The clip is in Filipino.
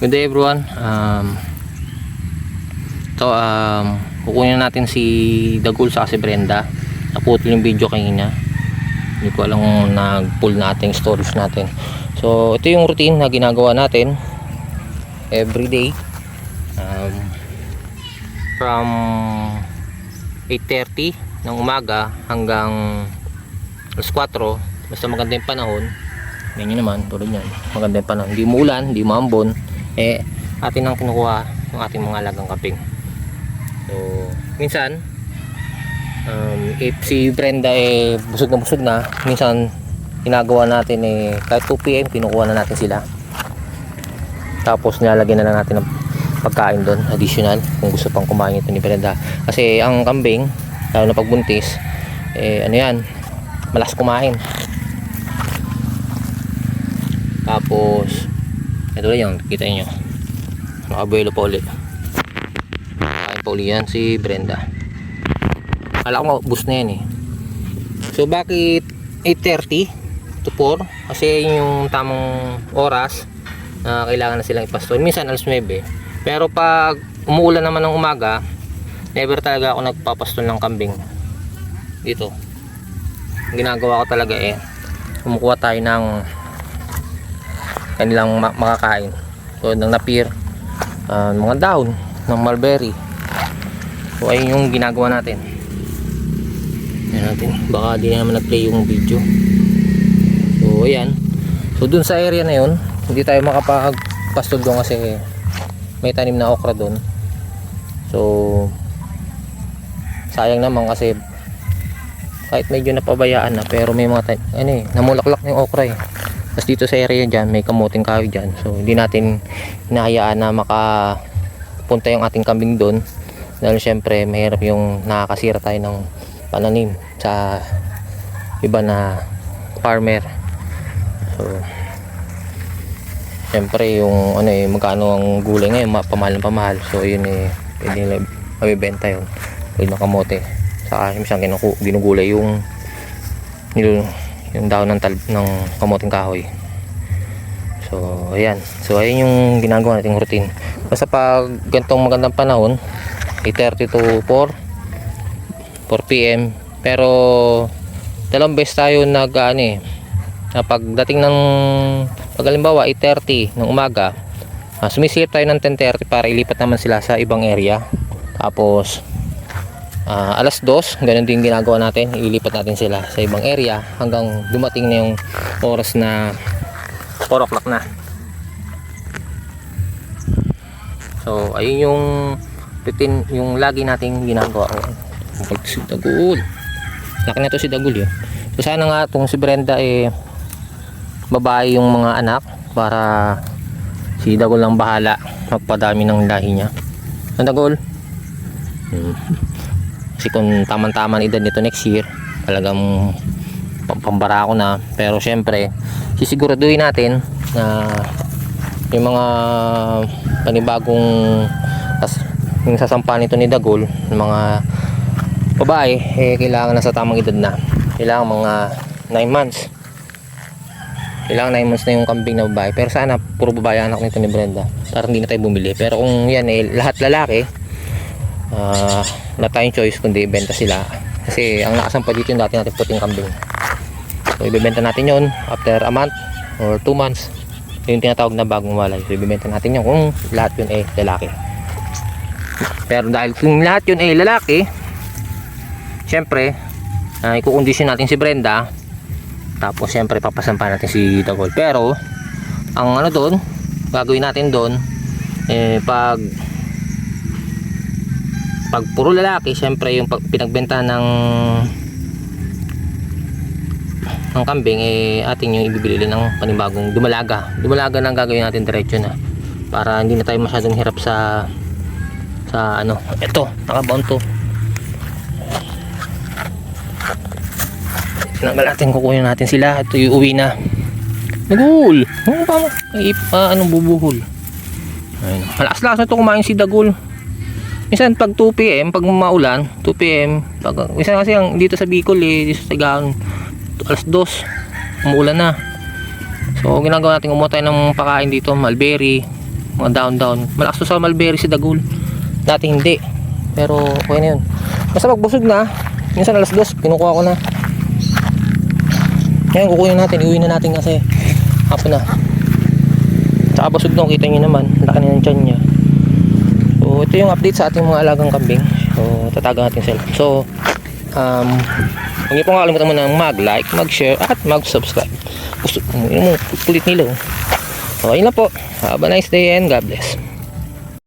Good day everyone. Um, ito, um, kukunin natin si Dagul sa si Brenda. Naputol yung video kanina. Hindi ko alam nag-pull natin storage natin. So, ito yung routine na ginagawa natin every day. Um, from 8.30 ng umaga hanggang alas 4 basta maganda yung panahon ganyan naman tulad yan maganda yung panahon hindi muulan, hindi maambon eh atin ang kinukuha yung ating mga alagang kaping. So minsan um, if si Brenda eh busog na busog na minsan ginagawa natin eh kahit 2pm kinukuha na natin sila. Tapos nilalagyan na lang natin ng pagkain doon additional kung gusto pang kumain ito ni Brenda. Kasi ang kambing lalo na pagbuntis eh ano yan malas kumain. Tapos lang yung kita nyo nakabuelo pa ulit. Kain pa uli yan si Brenda. Kala ko bus na yan eh. So bakit 8.30 to 4 kasi yun yung tamang oras na kailangan na silang ipastol minsan alas 9 pero pag umuulan naman ng umaga never talaga ako nagpapastol ng kambing. Dito. Ginagawa ko talaga eh kumukuha tayo ng kanilang ma- makakain. So ng napir ah, mga dahon ng mulberry. So ayun yung ginagawa natin. Yan natin. Baka di naman nag-play yung video. So ayan. So dun sa area na yun hindi tayo makapagpastol doon kasi may tanim na okra doon. So sayang naman kasi kahit medyo napabayaan na pero may mga ano eh namulaklak na yung okra eh tapos dito sa area dyan may kamuting kahoy dyan. So hindi natin hinahayaan na makapunta yung ating kambing doon. Dahil syempre mahirap yung nakakasira tayo ng pananim sa iba na farmer. So syempre yung ano eh magkano ang gulay ngayon? Ma- pamahal ng pamahal. So yun eh pwede nila mabibenta yun. Pwede ng kamote saka minsan ginugulay yung yung, yung daon ng, ng kamoting kahoy. So ayan. So ayun yung ginagawa nating routine. Basta pag ganitong magandang panahon 8.30 to 4 4 p.m. pero dalawang beses tayo nag ano eh na pagdating ng pag halimbawa 8.30 ng umaga uh, sumisilip tayo ng 10.30 para ilipat naman sila sa ibang area. Tapos ah, alas 2 ganun din ginagawa natin. Ilipat natin sila sa ibang area hanggang dumating na yung oras na 4 o'clock na. So ayun yung routine yung lagi nating ginagawa. Oh, si Dagul. Laki na to si Dagul yun. So sana nga itong si Brenda eh babae yung mga anak para si Dagol lang bahala. Magpadami ng lahi niya. Ang Dagol. kasi kung tamang-tama edad nito next year talagang pam- pambara ko na. Pero syempre sisiguraduhin natin na yung mga panibagong yung sasampa nito ni Dagol mga babae eh kailangan na sa tamang edad na. Kailangan mga 9 months. Kailangan 9 months na yung kambing na babae. Pero sana puro babae anak nito ni Brenda para hindi na tayo bumili. Pero kung yan eh lahat lalaki ah wala tayong choice kundi ibenta sila. Kasi ang nakasampa dito yung dati natin puting kambing. So ibebenta natin yon after a month or 2 months. Yun yung tinatawag na bagong walay. So ibebenta natin yun kung lahat yun eh lalaki. Pero dahil kung lahat yun eh lalaki syempre uh, ikukondisyon natin si Brenda. Tapos syempre papasampa natin si Dagol pero ang ano doon gagawin natin doon eh pag pag puro lalaki syempre yung pag pinagbenta ng ng kambing eh ating yung ibibili ng panibagong dumalaga dumalaga na ang gagawin natin diretso na para hindi na tayo masyadong hirap sa sa ano ito nakabound to Tinagal natin, kukunin natin sila. Ito yung uwi na. Dagul! Ano pa mo? Pa, anong bubuhol? Ayun. Malakas-lakas na ito kumain si Dagul. Minsan pag 2 p.m. pag maulan, 2 p.m. Pag, minsan kasi ang dito sa Bicol eh, dito sa Tagaon, alas 2, umuulan na. So ginagawa natin kumuha tayo ng pakain dito, mulberry, mga down down. Malakas to sa mulberry si Dagul. Dati hindi. Pero okay na yun. Basta magbusog na. Minsan alas dos, kinukuha ko na. Ngayon kukunin natin, iuwi na natin kasi hapon na. Tsaka busog na, kita nyo naman. Laki na ng tiyan niya. Ito yung update sa ating mga alagang kambing. So tatagan natin sila. So um, huwag niyo pong kakalimutan mo na mag-like, mag-share at mag-subscribe. Gusto mo, kulit nila. oh. So ayun na po. Have a nice day and God bless.